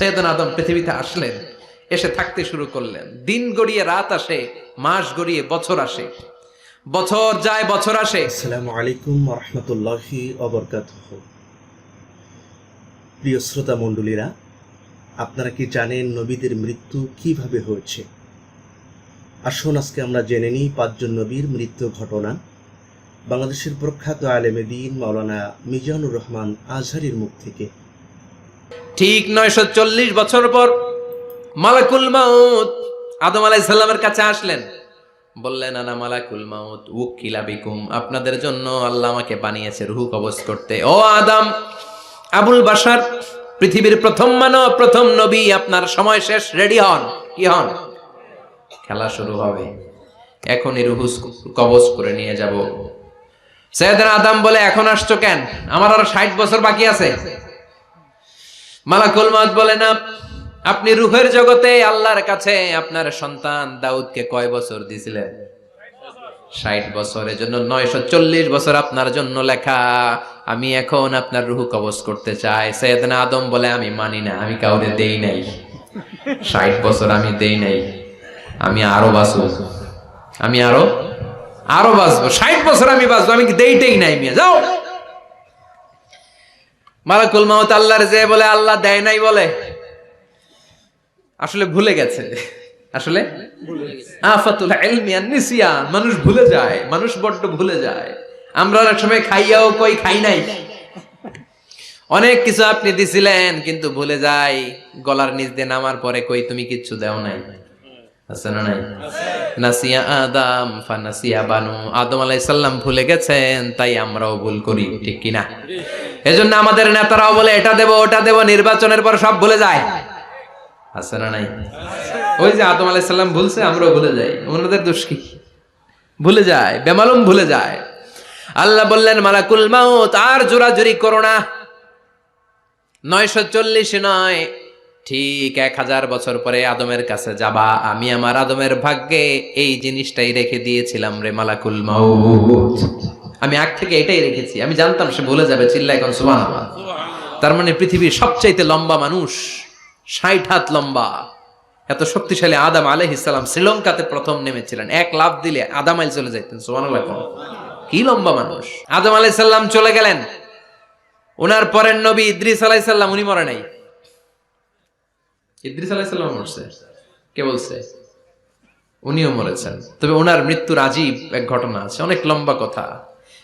সৈয়দন আদম পৃথিবীতে আসলেন, এসে থাকতে শুরু করলেন। দিন গড়িয়ে রাত আসে, মাস গড়িয়ে বছর আসে। বছর যায়, বছর আসে। আসসালামু আলাইকুম রহমতুল্লাহি প্রিয় শ্রোতা মণ্ডলীরা, আপনারা কি জানেন নবীদের মৃত্যু কীভাবে হয়েছে? আসুন আজকে আমরা জেনে নিই পাঁচজন নবীর মৃত্যু ঘটনা। বাংলাদেশের প্রখ্যাত আলেমে দিন মাওলানা মিজানুর রহমান আজহারির মুখ থেকে। ঠিক নয়শো চল্লিশ বছর পর মালাকুল মাউত আদম আলাই সাল্লামের কাছে আসলেন। বললেন, আনা মালাকুল মাউত, উকিলা বিকুম। আপনাদের জন্য আল্লাহ আমাকে বানিয়েছে রুহু কবজ করতে। ও আদম, আবুল বাসার পৃথিবীর প্রথম মানব, প্রথম নবী, আপনার সময় শেষ, রেডি হন। কি হন? খেলা শুরু হবে। এখনই রুহু কবজ করে নিয়ে যাব। সৈয়দ আদম বলে, এখন আসছো কেন? আমার আরও ষাট বছর বাকি আছে। মালাকুল মাউত বলে না, আপনি রুহের জগতে আল্লাহর কাছে আপনার সন্তান দাউদকে কয় বছর দিছিলেন ষাট বছরের জন্য নয়শো চল্লিশ বছর আপনার জন্য লেখা। আমি এখন আপনার রুহু কবজ করতে চাই। সৈয়দনা আদম বলে, আমি মানি না, আমি কাউরে দেই নাই। ষাট বছর আমি দেই নাই। আমি আরও বাঁচব। আমি আরও আরও বাঁচবো। ষাট বছর আমি বাঁচবো। আমি দেইটেই নাই মিয়া? যাও। মালাকুল মাউত আল্লাহর যে বলে, আল্লাহ দেয় নাই বলে। আসলে ভুলে গেছে। আসলে? আফাতুল ইলমি আন নিসিয়ান মানুষ ভুলে যায়, মানুষ বড্ড ভুলে যায়। আমরা অনেক সময় খাইয়াও কই খাই নাই। অনেক কিছু আপনি দিছিলেন, কিন্তু ভুলে যাই। গলার নিচ দিয়ে নামার পরে কই, তুমি কিচ্ছু দেও নাই। আছে না নাই? নাসিয়া আদম, ফানাসিয়া বানু। আদম আলাইহিস সালাম ভুলে গেছেন, তাই আমরাও ভুল করি, ঠিক কি না এজন্য আমাদের নেতারাও বলে, এটা দেব, ওটা দেব, নির্বাচনের পর সব ভুলে যায়। আছে না নাই? ওই যে আদম আলাইহিস সালাম ভুলছে আমরাও ভুলে যাই। ওনাদের দোষ কি? ভুলে যায়, বেমালুম ভুলে যায়। আল্লাহ বললেন, মালাকুল মাউত, আর জোরাজুরি করো না। নয়শো চল্লিশ নয়, ঠিক এক হাজার বছর পরে আদমের কাছে যাবা। আমি আমার আদমের ভাগ্যে এই জিনিসটাই রেখে দিয়েছিলাম রে মালাকুল মাউত। আমি আগ থেকে এটাই রেখেছি। আমি জানতাম সে ভুলে যাবে চিল্লা এখন সুবাহ তার মানে পৃথিবীর সবচাইতে লম্বা মানুষ ষাট হাত লম্বা। এত শক্তিশালী আদাম আলহ ইসলাম শ্রীলঙ্কাতে প্রথম নেমেছিলেন। এক লাভ দিলে আদাম আইল চলে যাইতেন সুবাহ কি লম্বা মানুষ। আদম আলাইহিস সালাম চলে গেলেন। ওনার পরের নবী ইদ্রিস আলাইহিস সালাম উনি মরে নাই। ইদ্রিস আলাইহিস সালাম মরছে। কে বলছে? উনিও মরেছেন। তবে ওনার মৃত্যুর আজীব এক ঘটনা আছে। অনেক লম্বা কথা।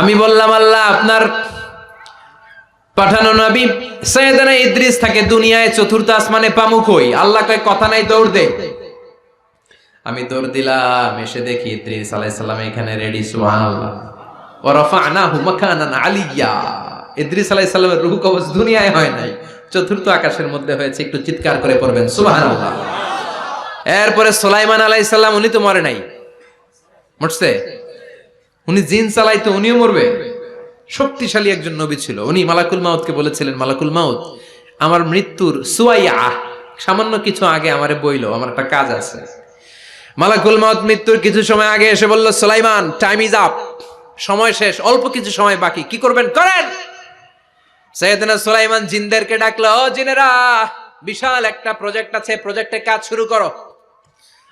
আমি বললাম, আল্লাহ, আপনার পাঠানো নবী সৈয়দনা ইদ্রিস থাকে দুনিয়ায় চতুর্থ আসমানে পামু কই আল্লাহ কয়, কথা নাই, দৌড় দে। আমি দৌড় দিলাম, এসে দেখি ইদ্রিস আলাইহিস সালাম এখানে রেডি সুবহানাল্লাহ। ওয়া রাফা'নাহু মাকানান আলিয়্যা ইদ্রিস আলাইহিস সালামের রূহ কবজ দুনিয়ায় হয় নাই। চতুর্থ আকাশের মধ্যে হয়েছে, একটু চিৎকার করে পড়বেন, সুবহানাল্লাহ। এরপরে সুলাইমান আলাইহিস সালাম, উনি তো মরে নাই। মরছে? উনি জিন চালাইতো, উনিও মরবে। শক্তিশালী একজন নবী ছিল। উনি মালাকুল মাউতকে বলেছিলেন, মালাকুল মাউত, আমার মৃত্যুর সুয়াইয়া, সামান্য কিছু আগে আমারে বইলো, আমার একটা কাজ আছে। মালাকুল মাউত মৃত্যুর কিছু সময় আগে এসে বলল, সুলাইমান টাইম ইজ আপ সময় শেষ, অল্প কিছু সময় বাকি, কি করবেন? করেন! সৈয়দনা সুলাইমান জিনদেরকে ডাকলো জিনেরা, বিশাল একটা প্রজেক্ট আছে প্রজেক্টে কাজ শুরু করো।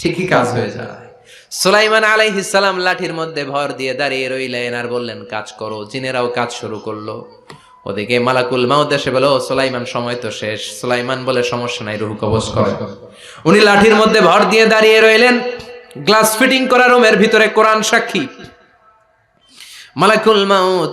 ঠিকই কাজ হয়ে যায়। সুলাইমান সালাম লাঠির মধ্যে ভর দিয়ে দাঁড়িয়ে রইলেন আর বললেন, কাজ করো। জিনেরাও কাজ শুরু করল। ওদিকে মালাকুল মাউদ এসে বলো সোলাইমান, সময় তো শেষ। সোলাইমান বলে, সমস্যা নাই, রুহু কবজ করে। উনি লাঠির মধ্যে ভর দিয়ে দাঁড়িয়ে রইলেন। গ্লাস ফিটিং করা রুমের ভিতরে কোরআন সাক্ষী। মালাকুল মাউদ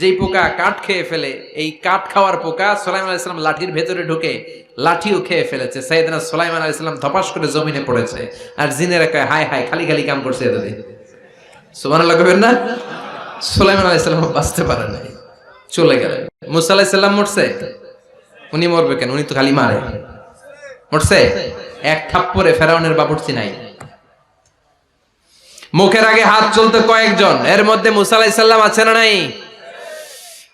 যেই পোকা কাঠ খেয়ে ফেলে, এই কাঠ খাওয়ার পোকা সোলাইমান আলাইসালাম লাঠির ভেতরে ঢুকে লাঠিও খেয়ে ফেলেছে। সাইদিনা সোলাইমান আলাইসালাম ধপাস করে জমিনে পড়েছে আর জিনেরা কয়, হায় হায়, খালি খালি কাম করছে এতদিন। সুমান লাগবেন না? সোলাইমান আলাইসালাম বাঁচতে পারে নাই, চলে গেলেন মুসা আলাইসাল্লাম মরছে? উনি মরবে কেন? উনি তো খালি মারে। মরছে? এক থাপ্পরে ফেরাউনের বাবুর্চি নাই। মুখের আগে হাত চলতো কয়েকজন, এর মধ্যে মুসা আলাইসাল্লাম আছে না নাই?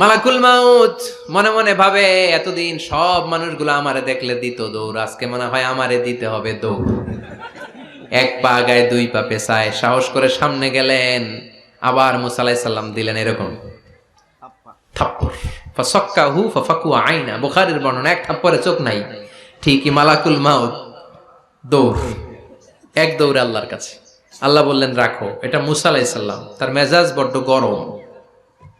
মালাকুল মাউত মনে মনে ভাবে এতদিন সব মানুষগুলো আমারে দেখলে দিত দৌড় আজকে মনে হয় আমারে দিতে হবে দৌড়। এক পা গায়ে দুই পা পেছায় সাহস করে সামনে গেলেন আবার মুসা আলাইসাল্লাম দিলেন এরকম। ফাসাক্কা হু ফাফাকু আইনা বুখারীর বর্ণনা এক চোখ নাই। ঠিকই মালাকুল মাউত দৌড়। এক দৌড়ে আল্লাহর কাছে। আল্লাহ বললেন রাখো। এটা মুসা আলাইসাল্লাম তার মেজাজ বড্ড গরম।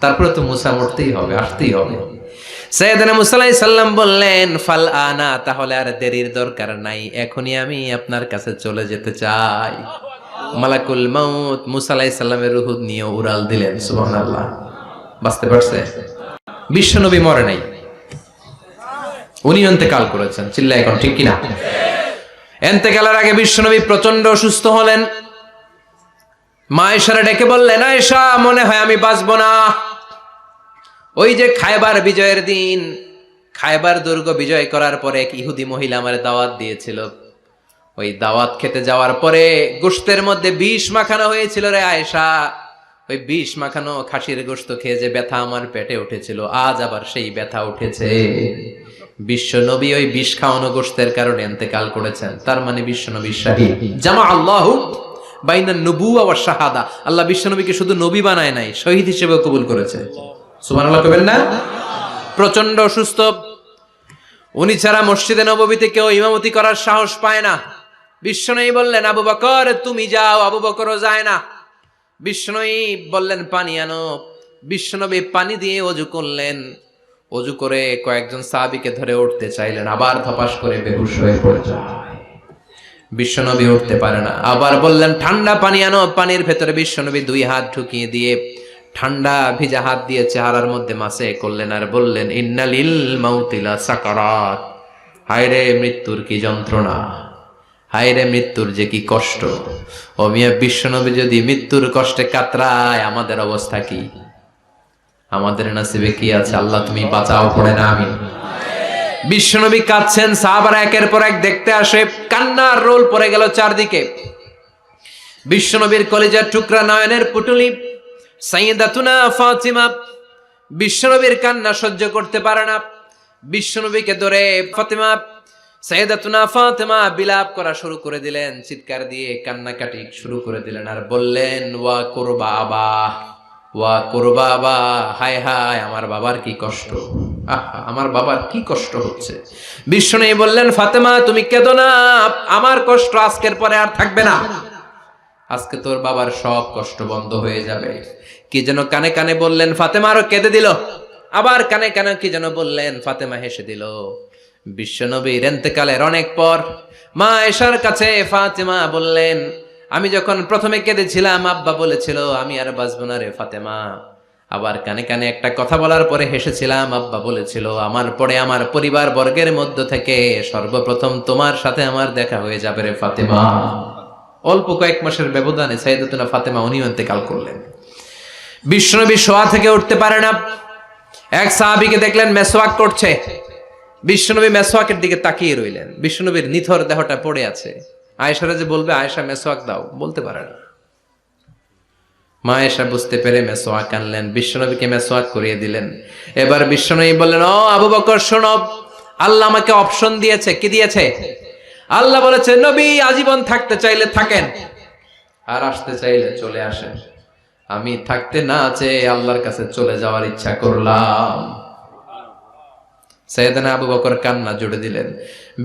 তারপরে তো মুসা মরতেই হবে, আসতেই হবে। সৈয়দনা মুসা সাল্লাম বললেন, ফাল আনা, তাহলে আর দেরির দরকার নাই, এখনই আমি আপনার কাছে চলে যেতে চাই। মালাকুল মাউত মুসা আলাইহিস সাল্লামের রুহ নিয়ে উড়াল দিলেন, সুবহানাল্লাহ। বাঁচতে পারছে? বিশ্বনবী মরে নাই। উনি অন্তেকাল করেছেন চিল্লা এখন ঠিক কিনা? এন্তেকালের আগে বিশ্বনবী প্রচণ্ড অসুস্থ হলেন। মা এসারা ডেকে বললেন আয়েশা মনে হয় আমি বাঁচবো না। ওই যে খায়বার বিজয়ের দিন খায়বার দুর্গ বিজয় করার পরে এক ইহুদি মহিলা আমার দাওয়াত দিয়েছিল। ওই দাওয়াত খেতে যাওয়ার পরে গোস্তের মধ্যে বিষ মাখানো হয়েছিল রে আয়েশা। ওই বিষ মাখানো খাসির গোস্ত খেয়ে যে ব্যথা আমার পেটে উঠেছিল, আজ আবার সেই ব্যথা উঠেছে। বিশ্ব নবী ওই বিষ খাওয়ানো গোস্তের কারণে এতেকাল করেছেন, তার মানে বিশ্ব নবী শাহিদ জামা আল্লাহ বাইনা নবু আবার শাহাদা। আল্লাহ বিশ্ব নবীকে শুধু নবী বানায় নাই, শহীদ হিসেবে কবুল করেছে। সুবহানাল্লাহ কবেন না? প্রচণ্ড অসুস্থ। উনি ছাড়া মসজিদে নববীতে কেউ ইমামতি করার সাহস পায় না। বিশ্বনয়ী বললেন, আবু বকর, তুমি যাও, আবু বকরও যায় না। বিষ্ণুই বললেন, পানি আনো। বিশ্বনবী পানি দিয়ে অজু করলেন। অজু করে কয়েকজন সাহাবিকে ধরে উঠতে চাইলেন, আবার ধপাস করে বেহুশ হয়ে পড়ে যায়। বিশ্বনবী উঠতে পারে না। আবার বললেন, ঠান্ডা পানি আনো, পানির ভেতরে বিশ্বনবী দুই হাত ঢুকিয়ে দিয়ে ঠান্ডা ভিজা হাত দিয়ে চেহারার মধ্যে মাসে করলেন আর বললেন, ইন্নালিল মাউতিলা সাকারাত। হায়রে মৃত্যুর কি যন্ত্রণা? হায়রে মৃত্যুর যে কি কষ্ট? অমিয়া, বিশ্বনবী যদি মৃত্যুর কষ্টে কাতরায়, আমাদের অবস্থা কি? আমাদের নাসিবে কি আছে? আল্লাহ, তুমি বাঁচাও, পড়ে না আমি বিশ্বনবী কাঁদছেন, সাহাবারা একের পর এক দেখতে আসে, কান্নার রোল পড়ে গেল চারদিকে। বিশ্বনবীর কলেজের টুকরা নয়নের পুটুলি, সাইয়েদাতুনা ফাতিমা, বিশ্বনবীর কান্না সহ্য করতে পারে না। বিশ্বনবীকে ধরে ফাতিমা, সাইয়েদাতুনা ফাতিমা বিলাপ করা শুরু করে দিলেন, চিৎকার দিয়ে কান্নাকাটি শুরু করে দিলেন আর বললেন, ওয়া করবা আবা, ওয়া করবা আবা, হায় হায়, আমার বাবার কি কষ্ট? আহা, আমার বাবার কি কষ্ট হচ্ছে। বিষ্ণু বললেন, ফাতেমা, তুমি কেঁদো না। আমার কষ্ট আজকের পরে আর থাকবে না। আজকে তোর বাবার সব কষ্ট বন্ধ হয়ে যাবে। কি যেন কানে কানে বললেন, ফাতেমা আরও কেঁদে দিল। আবার কানে কানে কি যেন বললেন, ফাতেমা হেসে দিল। বিশ্বনবীর এন্তেকালের অনেক পর মা এশার কাছে ফাতেমা বললেন, আমি যখন প্রথমে কেঁদেছিলাম, আব্বা বলেছিল, আমি আর বাঁচবো না রে ফাতেমা। আবার কানে কানে একটা কথা বলার পরে হেসেছিলাম, আব্বা বলেছিল, আমার পরে আমার পরিবার বর্গের মধ্য থেকে সর্বপ্রথম তোমার সাথে আমার দেখা হয়ে যাবে রে ফাতেমা। অল্প কয়েক মাসের ব্যবধানে সাইদাতুনা ফাতেমা উনিও ইন্তেকাল করলেন। বিষ্ণনবী শোয়া থেকে উঠতে পারে না। এক সাহাবিকে দেখলেন মেসওয়াক করছে। বিষ্ণনবী মেসওয়াকের দিকে তাকিয়ে রইলেন। বিষ্ণনবীর নিথর দেহটা পড়ে আছে। আয়েশারা যে বলবে, আয়েশা, মেসওয়াক দাও। বলতে পারে না। মা এসা বুঝতে পেরে মেসোয়াক আনলেন বিশ্বনবীকে মেসোয়াক করিয়ে দিলেন। এবার বিশ্বনবী বললেন, ও আবু বকর, শোনো, আল্লাহ আমাকে অপশন দিয়েছে, কি দিয়েছে? আল্লাহ বলেছে, নবী আজীবন থাকতে চাইলে থাকেন, আর আসতে চাইলে চলে আসেন। আমি থাকতে না চেয়ে আল্লাহর কাছে চলে যাওয়ার ইচ্ছা করলাম। সৈয়দনা আবু বকর কান্না জুড়ে দিলেন।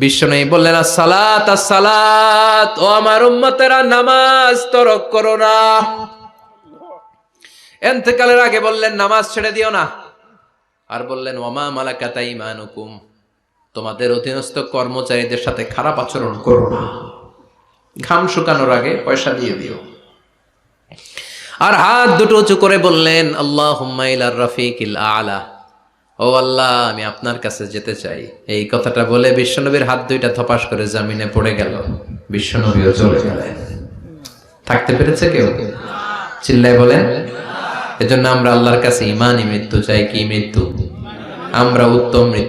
বিশ্বনবী বললেন, আসসালাত আসসালাত, ও আমার উম্মতেরা, নামাজ তরক করো না। এন্তেকালের আগে বললেন, নামাজ ছেড়ে দিও না। আর বললেন ওমা মালাকাতা ইমানুকুম তোমাদের অধীনস্থ কর্মচারীদের সাথে খারাপ আচরণ করো না। ঘাম শুকানোর আগে পয়সা দিয়ে দিও। আর হাত দুটো উঁচু করে বললেন আল্লাহ হুম্মাইলার রফিকিল আলা। ও আল্লাহ, আমি আপনার কাছে যেতে চাই। এই কথাটা বলে বিশ্বনবীর হাত দুইটা থপাস করে জামিনে পড়ে গেল। বিশ্বনবীও চলে গেলেন। থাকতে পেরেছে কেউ? চিল্লায় বলেন এজন্য আমরা আল্লাহর কাছে ইমানই মৃত্যু চাই কি মৃত্যু? আমরা উত্তম মৃত্যু।